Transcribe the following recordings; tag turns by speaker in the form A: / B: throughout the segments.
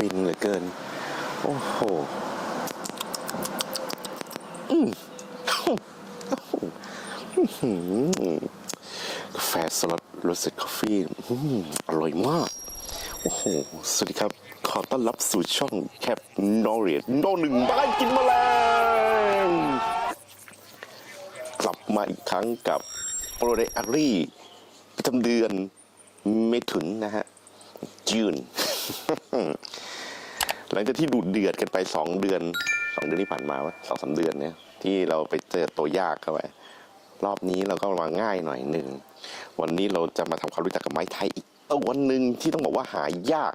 A: ฟินเหลือเกิน โอ้โหอืกาแฟสลัดโรสเซตคาแฟ่อร่อยมาก โอ้โห สวัสดีครับ ขอต้อนรับสู่ช่องแคปนอเรียนอหนึ่งบ้านกินมาแล้วกลับมาอีกครั้งกับโปรเดอารี่ประจำเดือนเมถุนนะฮะ จูน หลังจากที่ดูดเดือดกันไปสองเดือนสองเดือนที่ผ่านมาวะสองสามเดือนเนี่ยที่เราไปเจอตัวยากเข้าไปรอบนี้เราก็มาง่ายหน่อยหนึ่ง วันนี้เราจะมาทำความรู้จักกับไม้ไทยอีกตัวหนึ่งที่ต้องบอกว่าหายาก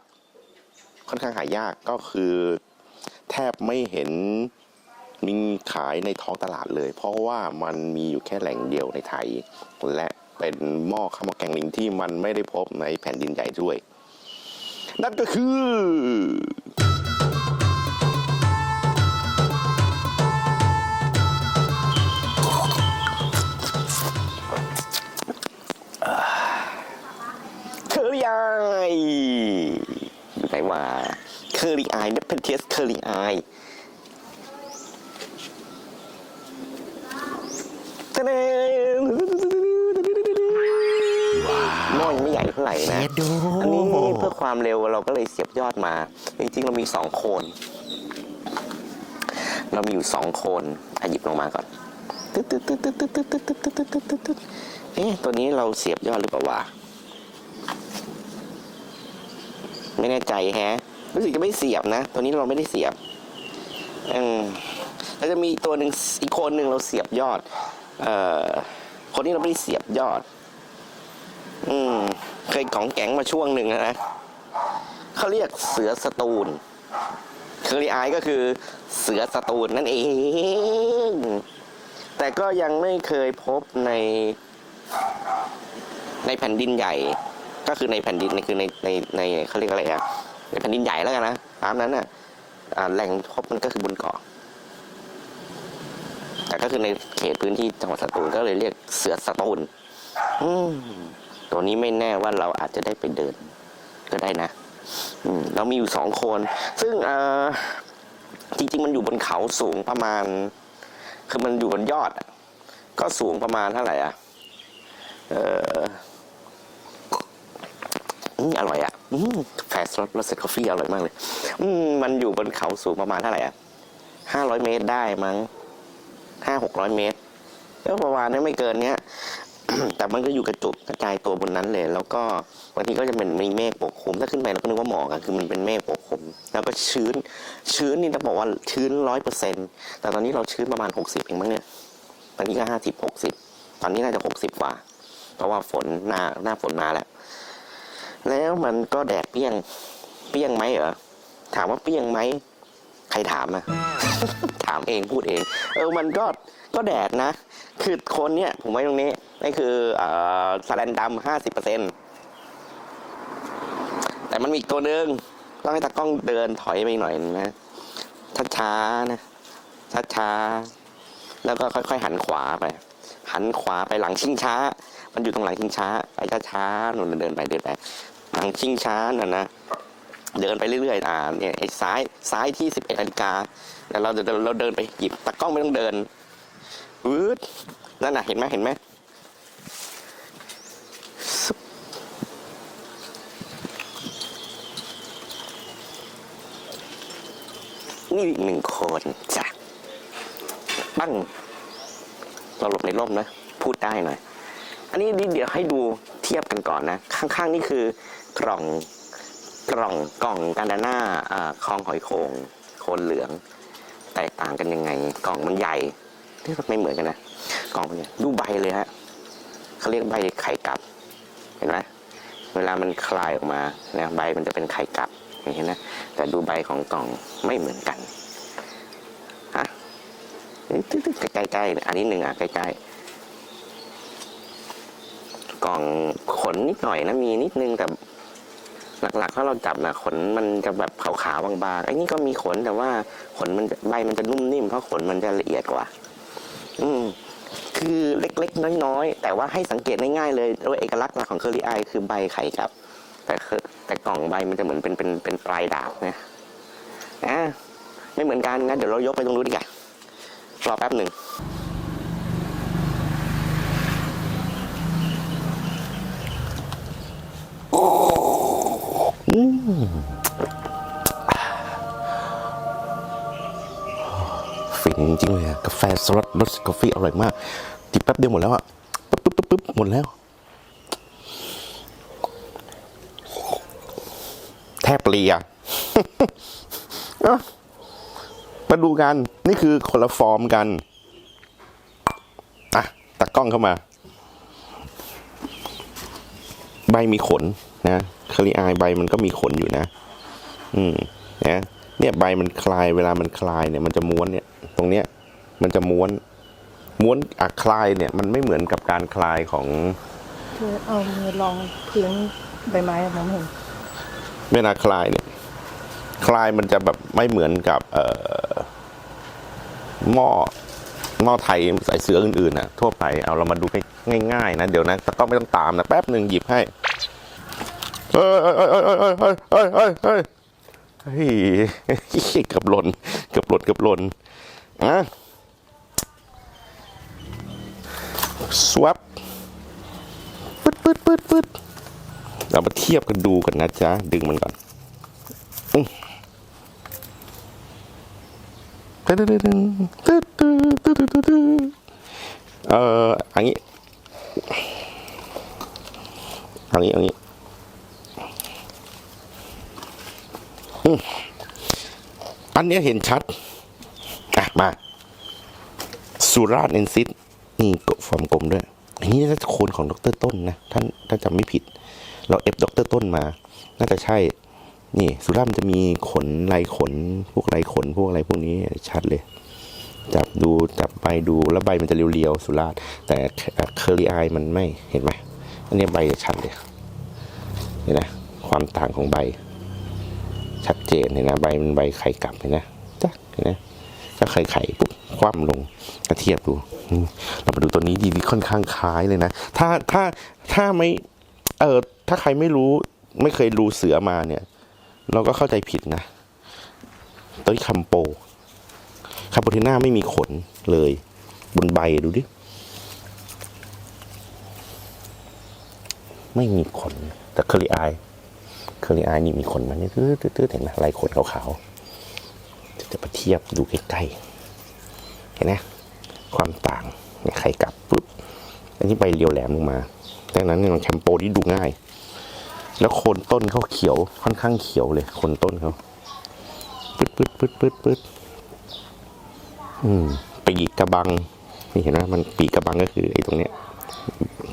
A: ค่อนข้างหายากก็คือ แทบไม่เห็นมีขายในท้องตลาดเลย เพราะว่ามันมีอยู่แค่แหล่งเดียวในไทย และเป็นหม้อข้าวหม้อแกงลิงที่มันไม่ได้พบในแผ่นดินใหญ่ด้วย นั่นก็คือ เคอรี่ไอเนปเพนเทสเคอรี่ไอทะเลหม้อยังไม่ใหญ่เท่าไหร่นะ
B: เชฟดู
A: อันนี้เพื่อความเร็วเราก็เลยเสียบยอดมา จริงๆ เรามีสองโคน เรามีอยู่สองโคนอะหยิบลงมาก่อนตึ๊ดตึ๊ดตึ๊ดตึ๊ดตึ๊ดตึ๊ดตึ๊ดตึ๊ดตึ๊ดตึ๊ดตึ๊ดตึ๊ดเอ๊ะตัวนี้เราเสียบยอดหรือเปล่าวะ ไม่แน่ใจแฮะ รู้สึกจะไม่เสียบนะ ตัวนี้เราไม่ได้เสียบอืมแล้วจะมีตัวหนึ่งอีกคนหนึ่งเราเสียบยอด เอ่อ คนนี้เราไม่ได้เสียบยอด อืม เคยของแก๊งมาช่วงหนึ่งนะเขาเรียกเสือสตูลเคอรีไอก็คือเสือสตูลนั่นเอง แต่ก็ยังไม่เคยพบใน ในแผ่นดินใหญ่ ก็คือในแผ่นดินในคือในในในเขาเรียกอะไรอะ ในแผ่นดินใหญ่แล้วกันนะตามนั้นน่ะอ่าแหล่งพบมันก็คือบนเกาะ แต่ก็คือในเขตพื้นที่จังหวัดสตูลก็เลยเรียกเสือสตูลตัวนี้ไม่แน่ว่าเราอาจจะได้ไปเดิน ก็ได้นะเรามีอยู่สองคน ซึ่งจริง ๆ มันอยู่บนเขาสูงประมาณ คือมันอยู่บนยอดก็สูงประมาณเท่าไหร่อะ เอออร่อยอะ อืมแฟสรสรสเซ็ตกาแฟอร่อยมากเลย อืมมันอยู่บนเขาสูงประมาณเท่าไหร่อะห้าร้อยเมตรได้มั้งห้าหกร้อยเมตรแล้วประมาณนี้ไม่เกินเนี้ยแต่มันก็อยู่กระจุกกระจายตัวบนนั้นเลย แล้วก็บางทีก็จะเป็นมีเมฆปกคลุมถ้าขึ้นไปเราก็นึกว่าหมอกอะคือมันเป็นเมฆปกคลุม แล้วก็ชื้น ชื้นนี่ต้องบอกว่าชื้นร้อยเปอร์เซ็นต์แต่ตอนนี้เราชื้นประมาณหกสิบเองมั้งเนี่ยตอนนี้ก็ห้าสิบหกสิบตอนนี้น่าจะหกสิบกว่า เพราะว่าฝนหน้าหน้าฝนมาแล้ว แล้วมันก็แดดเปี้ยง เปี้ยงไหมเหรอ ถามว่าเปี้ยงไหม ใครถามอะถามเองพูดเอง เออ มันก็ก็แดดนะ คือคนเนี้ยผมไว้ตรงนี้นี่คืออ่อสแลนดำห้าสิบเปอร์เซ็นตแต่มันมีอีกตัวหนึ่งต้องให้ตากล้องเดินถอยไปหน่อยนะช้าๆนะช้าๆแล้วก็ค่อย ๆ หันขวาไป หันขวาไปหลังชิงช้า มันอยู่ตรงหลังชิงช้า ไปช้าๆหนูเดินไปเดินไป หลังชิงช้าน่ะนะเดินไปเรื่อยๆอ่าเนี่ยไอ้ซ้ายซ้ายที่สิบเอ็ดนาฬิกาแล้วเราจะเราเดินไปหยิบตากล้องไม่ต้องเดินวืดนั่นน่ะเห็นไหมเห็นไหมนี่อีกหนึ่งคนจ้ะปั้งเราหลบในร่มนะ พูดได้หน่อย อันนี้เดี๋ยวให้ดูเทียบกันก่อนนะ ข้างๆนี่คือกล่องกล่องกล่องกันดาน่าคลองหอยโขงโคนเหลือง แตกต่างกันยังไง กล่องมันใหญ่ที่ไม่เหมือนกันนะกล่องมันใหญ่ดูใบเลยฮะเขาเรียกใบไข่กลับ เห็นไหมเวลามันคลายออกมานะใบมันจะเป็นไข่กลับเห็นนะแต่ดูใบของกล่องไม่เหมือนกันฮะใกล้ๆอันนี้หนึ่งอะใกล้ๆ กล่องขนนิดหน่อยนะมีนิดนึงแต่หลักๆถ้าเราจับนะขนมันจะแบบขาวๆบางๆไอ้นี่ก็มีขนแต่ว่าขนมันใบมันจะนุ่มนิ่มเพราะขนมันจะละเอียดกว่า อืมคือเล็กๆ น้อยๆ แต่ว่าให้สังเกตง่ายๆเลยโดยเอกลักษณ์หลักของเคอรี่ไอคือใบไข่ครับ แต่แต่กล่องใบมันจะเหมือนเป็นเป็นเป็นปลายดาบนะอะไม่เหมือนกันงั้นเดี๋ยวเรายกไปตรงนู้นดีกว่า รอแป๊บหนึ่ง ฟินจริงเลยกาแฟสลัดรสกาแฟอร่อยมากจิบแป๊บเดียวหมดแล้วอะปึ๊บปึ๊บปึ๊บปึ๊บหมดแล้ว แทบเปลียอะมาดูกัน นี่คือคนละฟอร์มกัน อะ ตักกล้องเข้ามา ใบมีขนนะคาริอายใบมันก็มีขนอยู่นะ อืมนะเนี่ยใบมันคลายเวลามันคลายเนี่ย มันจะม้วนเนี่ย ตรงเนี้ย มันจะม้วน ม้วนอะคลายเนี่ย มันไม่เหมือนกับการคลายของ
B: คือเอามือลองพื้นใบไม้อะมองไม่เห็น
A: เวลาคลายเนี่ย คลายมันจะแบบไม่เหมือนกับ เอ่อหม้อหม้อไทยใส่เสืออื่นๆนะทั่วไปเอาเรามาดูง่ายๆนะเดี๋ยวนะแต่ก็ไม่ต้องตามนะแป๊บหนึ่งหยิบให้ เฮ้ยเฮ้ยเฮ้อเฮ้ยเฮ้ยกับหล่นเกับหล่นเกับหล่นอะสวับปึ๊ดปึ๊ดปึ๊ดปึ๊ดเรามาเทียบกันดูกันนะจ๊ะ ดึงมันก่อนตึ๊ดตึ๊ดตึ๊ดตึ๊ดตึ๊ดตึ๊ดเอ่ออันนี้อันนี้อันนี้ อันนี้เห็นชัด อะ มาสุราษฎร์เอนซิตนี่กฟอร์มกลมด้วย อันนี้น่าจะโคนของดรต้นนะ ท่านถ้าจำไม่ผิด เราเอฟดรต้นมา น่าจะใช่ นี่ สุราษฎร์มันจะมีขนลายขน พวกลายขน พวกอะไรพวกนี้ชัดเลย จับดูจับใบดูแล้วใบมันจะเรียวๆสุราษฎร์แต่เคอรี่อมันไม่เห็นไหมอันนี้ใบจะชัดเลยเห็นไหมความต่างของใบ ชัดเจนเห็นนะใบมันใบไข่กลับเห็นนะจ้ะเห็นนะถ้าไข่ไข่ปุ๊บคว่ำลงเทียบดูเรามาดูตัวนี้ดีดีค่อนข้างคล้ายเลยนะ ถ้าถ้าถ้าไม่เออถ้าใครไม่รู้ไม่เคยดูเสือมาเนี่ย เราก็เข้าใจผิดนะตัวนี้คัมโปคาโปเทน่าไม่มีขนเลย บนใบดูดิ ไม่มีขนแต่คอริอาย เคอริอายนี่มีขนมันนี่ตื้อๆเห็นไหมลายขนขาวๆจะมาเทียบดูใกล้ๆเห็นไหมความต่างเนี่ยไข่กลับปุ๊บอันนี้ใบเรียวแหลมลงมาดังนั้นเนี่ยมันแคมโปที่ดูง่าย แล้วโคนต้นเขาเขียวค่อนข้างเขียวเลยโคนต้นเขาปึ๊ดปึ๊ดปึ๊ดปึ๊ดปึ๊ดอืมปีกกระบังนี่เห็นไหมมันปีกกระบังก็คือไอ้ตรงเนี้ย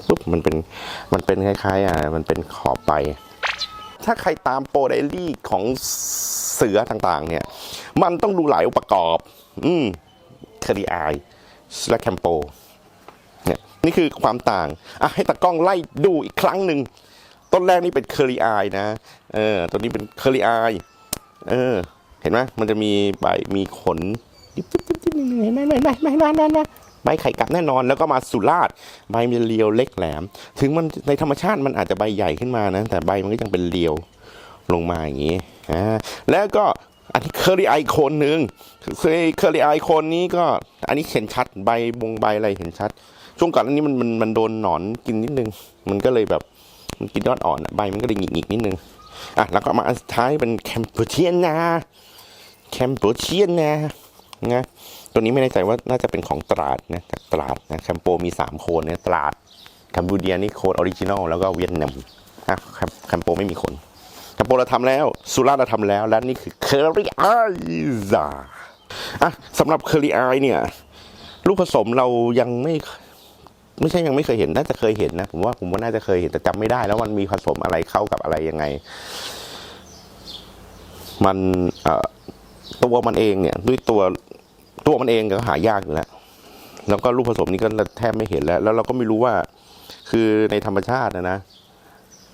A: ปุ๊บมันเป็นมันเป็นคล้ายๆอะมันเป็นขอบใบ ถ้าใครตามโปรไดลี่ของเสือต่างๆ เนี่ย มันต้องดูหลายองค์ประกอบ อืมคดีไอและแคมโปเนี่ยนี่คือความต่าง อะ ให้ตากล้องไล่ดูอีกครั้งหนึ่ง ต้นแรกนี่เป็นเคอรี่อายนะ เออตัวนี้เป็นเคอรี่อายเออ เห็นไหมมันจะมีใบมีขนดิบดิบดิบดิบเห็นไหมไม่ไม่ไม่ไม่ไม่ไม่ ใบไข่กลับแน่นอนแล้วก็มาสุราษฎร์ใบมีเรียวเล็กแหลม ถึงมันในธรรมชาติมันอาจจะใบใหญ่ขึ้นมานะแต่ใบมันก็ยังเป็นเรียวลงมาอย่างนี้อ่าแล้วก็อันนี้เคอรี่ไอโคนหนึ่งเคยเคอรี่ไอโคนนี้ก็อันนี้เห็นชัดใบบงใบอะไรเห็นชัด ช่วงก่อนอันนี้มันมันมันโดนหนอนกินนิดนึง มันก็เลยแบบมันกินยอดอ่อนใบมันก็เลยหงิกๆนิดนึงอะแล้วก็มาสุดท้ายเป็นแคมเปอร์เชียนนาแคมเปอร์เชียนนา นะตัวนี้ไม่แน่ใจว่าน่าจะเป็นของตราดนะจากตราดนะแคมโปมีสามโคนเนี่ยตราดแคมบูเดียนี่โคนออริจินอลแล้วก็เวียดนามอะแคมแคมโปไม่มีคนแคมโปเราทำแล้วสุราเราทำแล้วและนี่คือเคอรี่ไอซาอะสำหรับเคอรี่ไอเนี่ยลูกผสมเรายังไม่ไม่ใช่ยังไม่เคยเห็นน่าจะเคยเห็นนะผมว่าผมว่าน่าจะเคยเห็นแต่จำไม่ได้ แล้วมันมีผสมอะไรเข้ากับอะไรยังไง มันตัวมันเองเนี่ยด้วยตัว ตัวมันเองก็หายากอยู่แล้ว แล้วก็ลูกผสมนี้ก็แทบไม่เห็นแล้ว แล้วเราก็ไม่รู้ว่า คือในธรรมชาตินะนะ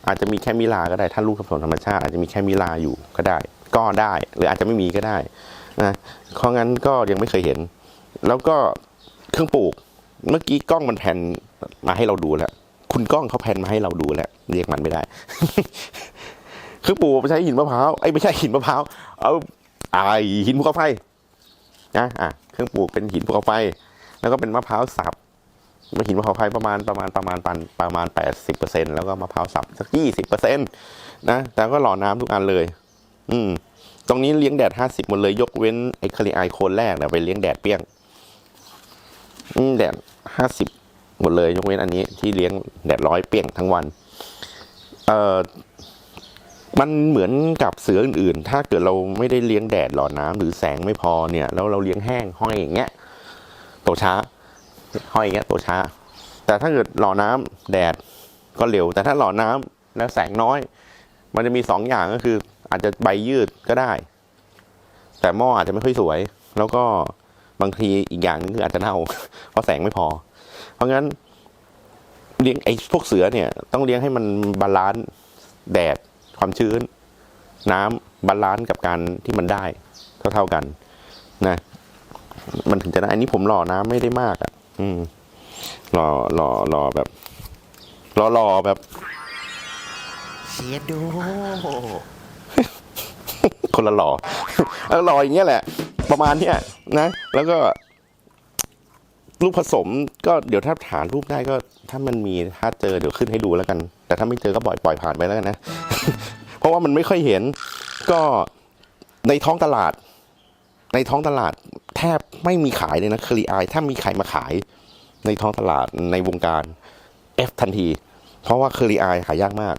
A: อาจจะมีแค่มิลาก็ได้ ถ้าลูกผสมธรรมชาติอาจจะมีแค่มิลาอยู่ก็ได้ ก็ได้ หรืออาจจะไม่มีก็ได้นะเพราะงั้นก็ยังไม่เคยเห็น แล้วก็เครื่องปลูก เมื่อกี้กล้องมันแผ่นมาให้เราดูแล้ว คุณกล้องเขาแผ่นมาให้เราดูแล้ว เรียกมันไม่ได้คือปู่ใช้หินมะพร้าว ไอ้ไม่ใช่หินมะพร้าว เอาไอหินภูเขาไฟ นะอะเครื่องปลูกเป็นหินภูเขาไฟ แล้วก็เป็นมะพร้าวสับมะหินภูเขาไฟประมาณประมาณประมาณปันประมาณแปดสิบเปอร์เซ็นแล้วก็มะพร้าวสับสักยี่สิบเปอร์เซ็นต์นะแต่ก็หล่อน้ำทุกอันเลย อืม ตรงนี้เลี้ยงแดดห้าสิบหมดเลย ยกเว้นไอ้คาริไอโคนแรกเนี่ยไปเลี้ยงแดดเปี้ยง อืมแดดห้าสิบหมดเลย ยกเว้นอันนี้ที่เลี้ยงแดดร้อยเปี้ยงทั้งวัน เอ่อ มันเหมือนกับเสืออื่นๆ ถ้าเกิดเราไม่ได้เลี้ยงแดดหล่อน้ำหรือแสงไม่พอเนี่ย แล้วเราเลี้ยงแห้งห้อยอย่างเงี้ยโตช้า ห้อยอย่างเงี้ยโตช้า แต่ถ้าเกิดหล่อน้ำแดดก็เร็ว แต่ถ้าหล่อน้ำแล้วแสงน้อย มันจะมีสองอย่างก็คือ อาจจะใบยืดก็ได้ แต่หม้ออาจจะไม่ค่อยสวย แล้วก็บางทีอีกอย่างหนึงคืออาจจะเน่าเพราะแสงไม่พอ เพราะงั้นเลี้ยงไอ้พวกเสือเนี่ย ต้องเลี้ยงให้มันบาลานซ์แดด ความชื้น น้ำบาลานซ์กับการที่มันได้ เท่าๆกัน นะ มันถึงจะได้อันนี้ผมหล่อน้ำไม่ได้มากอะ อืมหล่อหล่อหล่อแบบหล่อหล่อแบบ
C: เชียดู
A: คนละหล่อเออหล่ออย่างเงี้ยแหละ ประมาณเนี้ยนะ แล้วก็ รูปผสมก็เดี๋ยวถ้าหารูปได้ก็ ถ้ามันมีถ้าเจอเดี๋ยวขึ้นให้ดูแล้วกัน แต่ถ้าไม่เจอก็ปล่อยปล่อยผ่านไปแล้วกันนะ เพราะว่ามันไม่ค่อยเห็นก็ในท้องตลาด ในท้องตลาดแทบไม่มีขายเลยนะคลีอายถ้ามีใครมาขาย ในท้องตลาดในวงการ F ทันที เพราะว่าคลีอายหายากมาก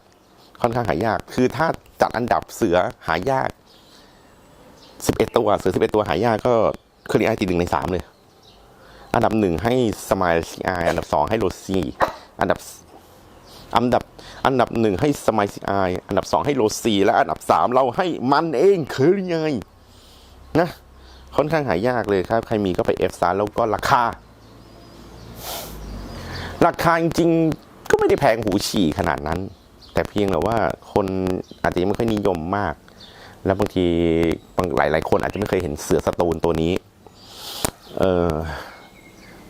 A: ค่อนข้างหายาก คือถ้าจัดอันดับเสือหายากสิบเอ็ดตัวเสือสิบเอ็ดตัวหายากก็คลีอายติดหนึ่งในสามเลย อันดับหนึ่งให้สมายซีไออันดับสองให้โรซีอันดับอันดับอันดับหนึ่งให้สมายซีไออันดับสองให้โรซีและอันดับสามเราให้มันเองคลีอายนะค่อนข้างหายากเลยครับ ใครมีก็ไปเอฟซาแล้วก็ราคา ราคาจริงๆก็ไม่ได้แพงหูฉี่ขนาดนั้น แต่เพียงแต่ว่าคนอาจจะไม่ค่อยนิยมมาก แล้วบางทีบางหลายหลายๆคนอาจจะไม่เคยเห็นเสือสตูนตัวนี้ เออ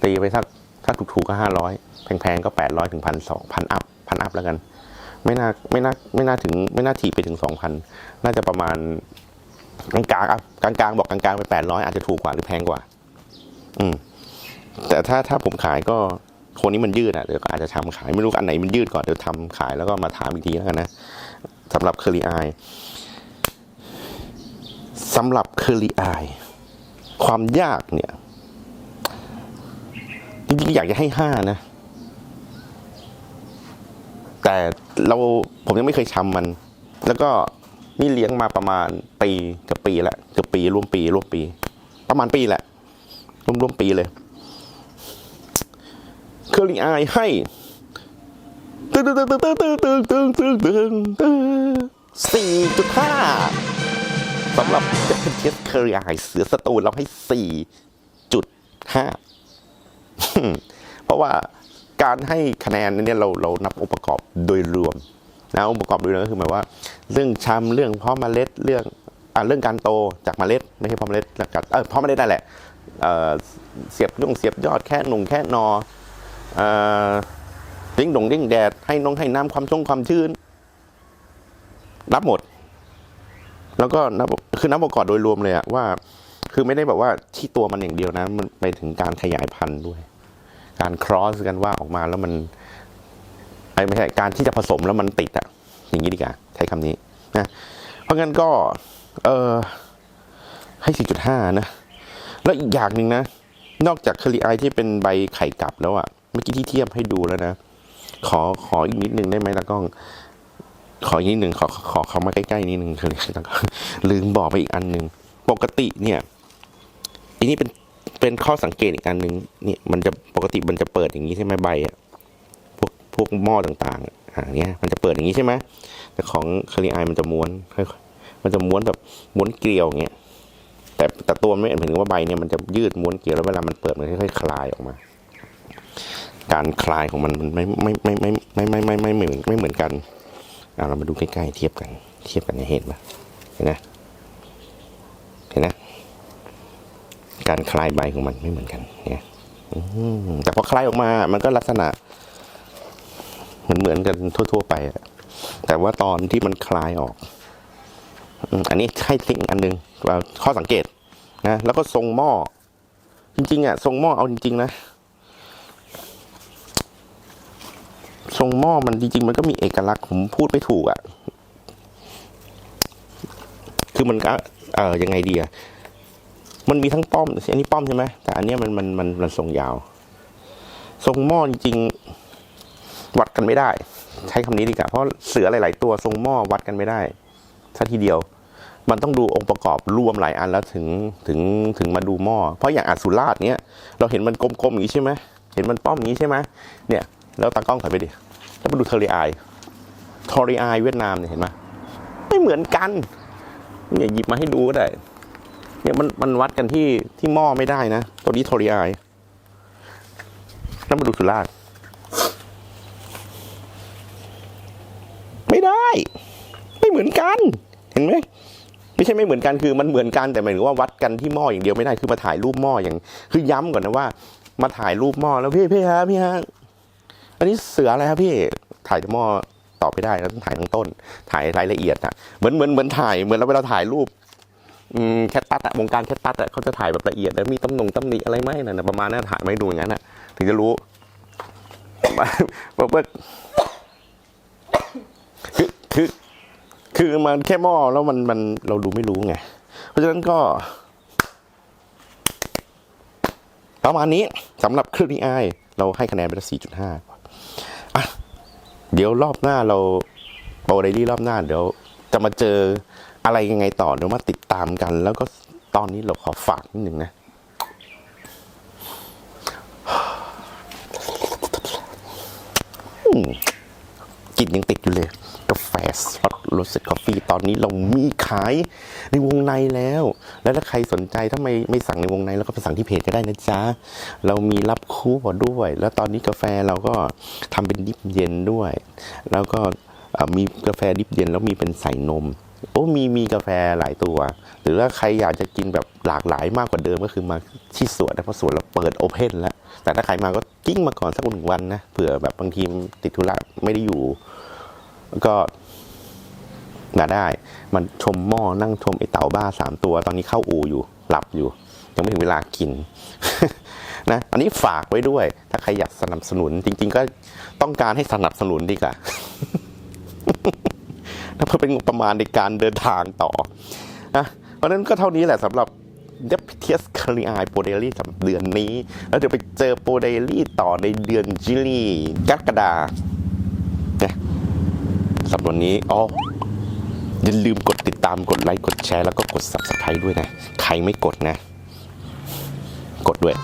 A: ตีไปสักถ้าถูกๆก็ห้าร้อยแพงๆก็แปดร้อยถึงพันสองพันอัพพันอัพแล้วกัน ไม่น่าไม่น่าไม่น่าถึงไม่น่าถีบไปถึงสองพันน่าจะประมาณกลางๆอะกลางๆบอกกลางๆไปแปดร้อยอาจจะถูกกว่าหรือแพงกว่า อืม แต่ถ้าถ้าผมขายก็โคนนี้มันยืดอะเดี๋ยวก็อาจจะทำขายไม่รู้อันไหนมันยืดก่อนเดี๋ยวทำขายแล้วก็มาถามอีกทีแล้วกันนะสำหรับเคอรี่ไอสำหรับเคอรี่ไอความยากเนี่ย จริงๆอยากจะให้ห้านะ แต่เราผมยังไม่เคยทำมัน แล้วก็นี่เลี้ยงมาประมาณปีกับปีละเกือบปีร่วมปีร่วมปี ประมาณปีแหละร่วมร่วมปีเลยเครี่ไอให้ตึ้งตึ้งตึ้งตึ้งตึ้งตึ้งตึ้งตึ้งตึ้งตึงสี่จุดห้าสำหรับเจ็ดเจ็ดเคอรี่ไอเสือสตูนเราให้สี่จุดห้า เพราะว่าการให้คะแนนเนี่ยเราเรานับองค์ประกอบโดยรวมนะองค์ประกอบโดยรวมก็คือหมายว่า เรื่องชำเรื่องเพาะเมล็ดเรื่องอ่าเรื่องการโตจากเมล็ด ไม่ใช่เพาะเมล็ดแล้วกัดเออเพาะเมล็ดนั่นแหละเสียบนุ่งเสียบยอดแค่หนุ่งแค่นอเอ่อดิ้งดงดิ้งแดดให้น้องให้น้ำความชุ่มความชื้น รับหมด แล้วก็นับคือนับองค์ประกอบโดยรวมเลยอะว่า คือไม่ได้แบบว่าที่ตัวมันอย่างเดียวนะมันไปถึงการขยายพันธุ์ด้วย การครอสกันว่าออกมาแล้วมันไอไม่ใช่การที่จะผสมแล้วมันติดอะอย่างนี้ดีกว่าใช้คำนี้นะเพราะงั้นก็เออให้ 4.5 นะ แล้วอีกอย่างหนึ่งนะ นอกจากคลีไอที่เป็นใบไข่กลับแล้วอะเมื่อกี้ที่เทียบให้ดูแล้วนะ ขอขออีกนิดนึงได้ไหมตากล้อง ขออีกนิดหนึ่งขอขอเขามาใกล้ๆนิดนึงคือตากล้อลืมบอกไปอีกอันหนึ่งปกติเนี่ยอันนี้เป็น เป็นข้อสังเกตอีกอันหนึ่งนี่มันจะปกติมันจะเปิดอย่างนี้ใช่ไหมใบอะพวกพวกหม้อต่างๆอ่าเนี้ยมันจะเปิดอย่างนี้ใช่ไหมแต่ของคาริไอมันจะม้วนมันจะม้วนแบบม้วนเกลียวอย่างเงี้ยแต่แต่ตัวมันไม่เหมือนว่าใบเนี่ยมันจะยืดม้วนเกลียวแล้วเวลามันเปิดมันค่อยๆคลายออกมา การคลายของมันมันไม่ไม่ไม่ไม่ไม่ไม่ไม่ไม่เหมือนไม่เหมือนกันอ่าเรามาดูใกล้ๆเทียบกัน เทียบกันเนี่ยเห็นไหมเห็นไหมเห็นไหม การคลายใบของมันไม่เหมือนกันเนี่ยแต่พอคลายออกมา มันก็ลักษณะเหมือนเหมือนกันทั่ว ๆ ไปแต่ว่าตอนที่มันคลายออก อันนี้ให้ทิ้งอันหนึงว่าข้อสังเกตนะแล้วก็ทรงหม้อจริงๆอะทรงหม้อเอาจริง ๆ นะทรงหม้อมันจริง ๆ มันก็มีเอกลักษณ์ผมพูดไม่ถูกอะ คือมันก็ เออยังไงดีอะ มันมีทั้งป้อมอันนี้ป้อมใช่ไหมแต่อันนี้มันมันมันมันทรงยาว ทรงหม้อจริงวัดกันไม่ได้ ใช้คำนี้ดีกว่าเพราะเสือหลาย ๆ ตัวทรงหม้อวัดกันไม่ได้สัทีเดียว มันต้องดูองค์ประกอบรวมหลายอันแล้วถึงถึงถึงมาดูหม้อเพราะอย่างอสุราชเนี้ยเราเห็นมันกลมๆอย่างนี้ใช่ไหมเห็นมันป้อมอย่างนี้ใช่ไหมเนี่ย แล้วตากล้องถอยไปดิแล้วมาดูเทอริไอทอริไอเวียดนามเนี่ยเห็นไหมไม่เหมือนกันเนี่ยหยิบมาให้ดูก็ได้ เนี่ยมันมันวัดกันที่ที่หม้อไม่ได้นะ ตัวนี้โทริไอแล้วมาดูสุราษฎร์ไม่ได้ ไม่เหมือนกัน เห็นไหมไม่ใช่ไม่เหมือนกันคือมันเหมือนกันแต่หมายถึงว่าวัดกันที่หม้ออย่างเดียวไม่ได้คือมาถ่ายรูปหม้ออย่าง คือย้ำก่อนนะว่า มาถ่ายรูปหม้อแล้วพี่พี่ฮะพี่ฮะอันนี้เสืออะไรครับพี่ถ่ายหม้อตอบไม่ได้แล้วต้องถ่ายทั้งต้น ถ่ายรายละเอียดอะเหมือนเหมือนเหมือนถ่ายเหมือนเราเวลาถ่ายรูป แคทตัดอะวงการแคทตัดอะเขาจะถ่ายแบบละเอียดแล้วมีตำหนงตำหนิอะไรไหมน่ะประมาณนั้นถ่ายไม่ดูอย่างนั้นอะถึงจะรู้ว่าว่าคือคือคือมันแค่หม้อแล้วมันมันเราดูไม่รู้ไง เพราะฉะนั้นก็ ประมาณนี้สำหรับเครื่องนี้ไอเราให้คะแนนไปที่สี่จุดห้าอะเดี๋ยวรอบหน้าเราโปรไดรี่รอบหน้าเดี๋ยวจะมาเจอ อะไรยังไงต่อเดี๋ยวมาติดตามกัน แล้วก็ตอนนี้เราขอฝากนิดหนึ่งนะ กินยังติดอยู่เลย กาแฟสล็อตรสเซ็ตกาแฟตอนนี้เรามีขายในวงในแล้ว แล้วถ้าใครสนใจถ้าไม่ไม่สั่งในวงในแล้วก็ไปสั่งที่เพจก็ได้นะจ๊ะ เรามีรับคู่ด้วย แล้วตอนนี้กาแฟเราก็ทำเป็นดิบเย็นด้วย แล้วก็มีกาแฟดิบเย็นแล้วมีเป็นใส่นม โอ้มีมีกาแฟหลายตัว หรือว่าใครอยากจะกินแบบหลากหลายมากกว่าเดิมก็คือมาที่สวนนะเพราะสวนเราเปิดโอเพนแล้ว แต่ถ้าใครมาก็กิ้งมาก่อนสักหนึ่งวันนะเผื่อแบบบางทีติดธุระไม่ได้อยู่ก็มาได้ มันชมหม้อนั่งชมไอเต่าบ้าสามตัว ตอนนี้เข้าอูอยู่หลับอยู่ ยังไม่ถึงเวลากินนะอันนี้ฝากไว้ด้วย ถ้าใครอยากสนับสนุน จริง ๆ ก็ต้องการให้สนับสนุนดีกว่า นะเพื่อเป็นงบประมาณในการเดินทางต่อนะเพราะนั้นก็เท่านี้แหละสำหรับเดฟเทียสคาริไอโปเดลี่สำหรับเดือนนี้ แล้วเดี๋ยวไปเจอโปเดลี่ต่อในเดือนจิลีกรกฎาเนี่ยสำหรับวันนี้อ๋ออย่าลืมกดติดตามกดไลค์กดแชร์แล้วก็กด subscribe ด้วยนะ ใครไม่กดนะ กดด้วย